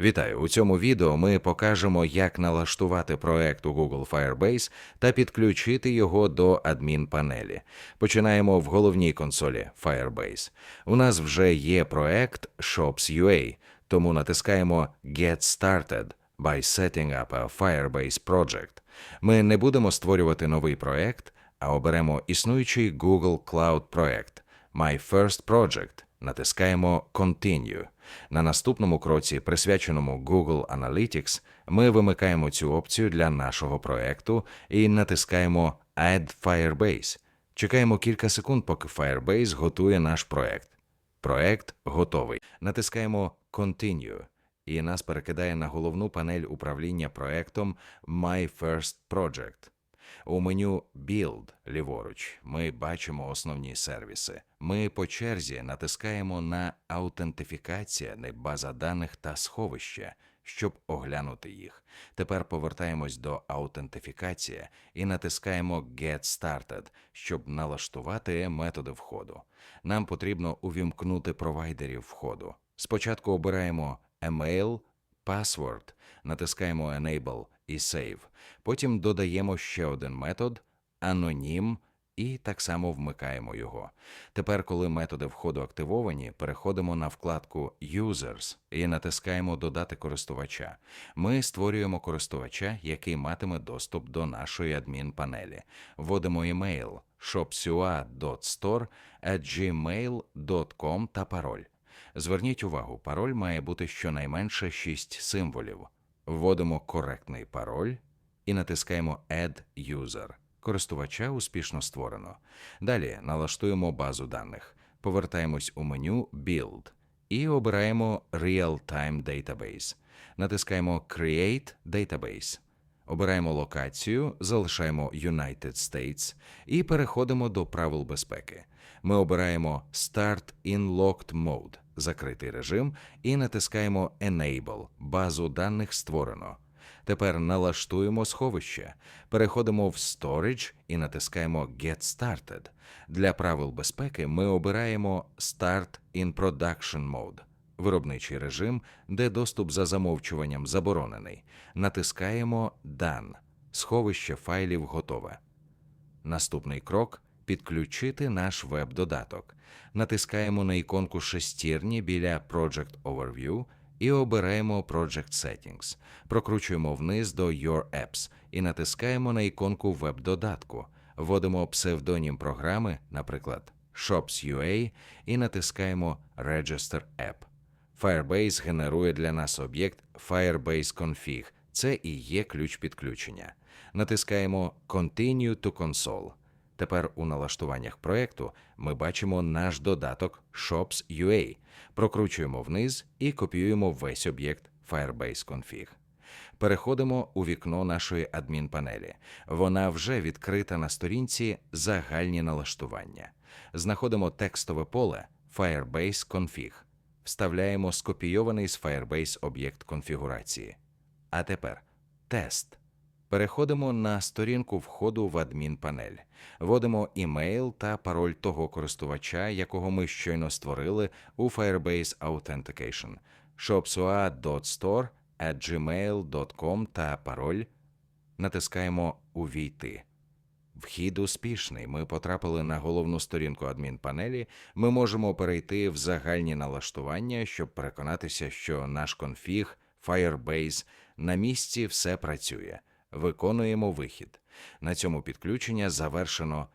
Вітаю! У цьому відео ми покажемо, як налаштувати проект у Google Firebase та підключити його до адмінпанелі. Починаємо в головній консолі Firebase. У нас вже є проект Shops.ua, тому натискаємо Get Started by setting up a Firebase project. Ми не будемо створювати новий проект, а оберемо існуючий Google Cloud проект My First Project. Натискаємо Continue. На наступному кроці, присвяченому Google Analytics, ми вимикаємо цю опцію для нашого проекту і натискаємо Add Firebase. Чекаємо кілька секунд, поки Firebase готує наш проект. Проект готовий. Натискаємо Continue, і нас перекидає на головну панель управління проектом My First Project. У меню Build ліворуч ми бачимо основні сервіси. Ми по черзі натискаємо на аутентифікація, не база даних та сховище, щоб оглянути їх. Тепер повертаємось до аутентифікація і натискаємо Get Started, щоб налаштувати методи входу. Нам потрібно увімкнути провайдерів входу. Спочатку обираємо Email, Password, натискаємо Enable і Save. Потім додаємо ще один метод анонім і так само вмикаємо його. Тепер, коли методи входу активовані, переходимо на вкладку Users і натискаємо Додати користувача. Ми створюємо користувача, який матиме доступ до нашої адмінпанелі. Вводимо емейл shopsua.store@gmail.com та пароль. Зверніть увагу, пароль має бути щонайменше 6 символів. Вводимо коректний пароль і натискаємо Add User. Користувача успішно створено. Далі налаштуємо базу даних. Повертаємось у меню Build і обираємо Real-Time Database. Натискаємо Create Database. Обираємо локацію, залишаємо United States і переходимо до правил безпеки. Ми обираємо Start in Locked Mode – закритий режим і натискаємо Enable – базу даних створено. Тепер налаштуємо сховище, переходимо в Storage і натискаємо Get Started. Для правил безпеки ми обираємо Start in Production Mode – виробничий режим, де доступ за замовчуванням заборонений. Натискаємо Done. Сховище файлів готове. Наступний крок підключити наш веб-додаток. Натискаємо на іконку шестірні біля Project Overview і обираємо Project Settings. Прокручуємо вниз до Your Apps і натискаємо на іконку веб-додатку. Вводимо псевдонім програми, наприклад, Shops.ua, і натискаємо Register App. Firebase генерує для нас об'єкт Firebase Config. Це і є ключ підключення. Натискаємо Continue to Console. Тепер у налаштуваннях проекту ми бачимо наш додаток Shops.ua. Прокручуємо вниз і копіюємо весь об'єкт Firebase Config. Переходимо у вікно нашої адмінпанелі. Вона вже відкрита на сторінці Загальні налаштування. Знаходимо текстове поле Firebase Config. Вставляємо скопійований з Firebase об'єкт конфігурації. А тепер тест. Переходимо на сторінку входу в адмінпанель. Вводимо імейл та пароль того користувача, якого ми щойно створили у Firebase Authentication shopsua.store gmail.com та пароль. Натискаємо Увійти. Вхід успішний. Ми потрапили на головну сторінку адмінпанелі. Ми можемо перейти в загальні налаштування, щоб переконатися, що наш конфіг Firebase на місці все працює. Виконуємо вихід. На цьому підключення завершено.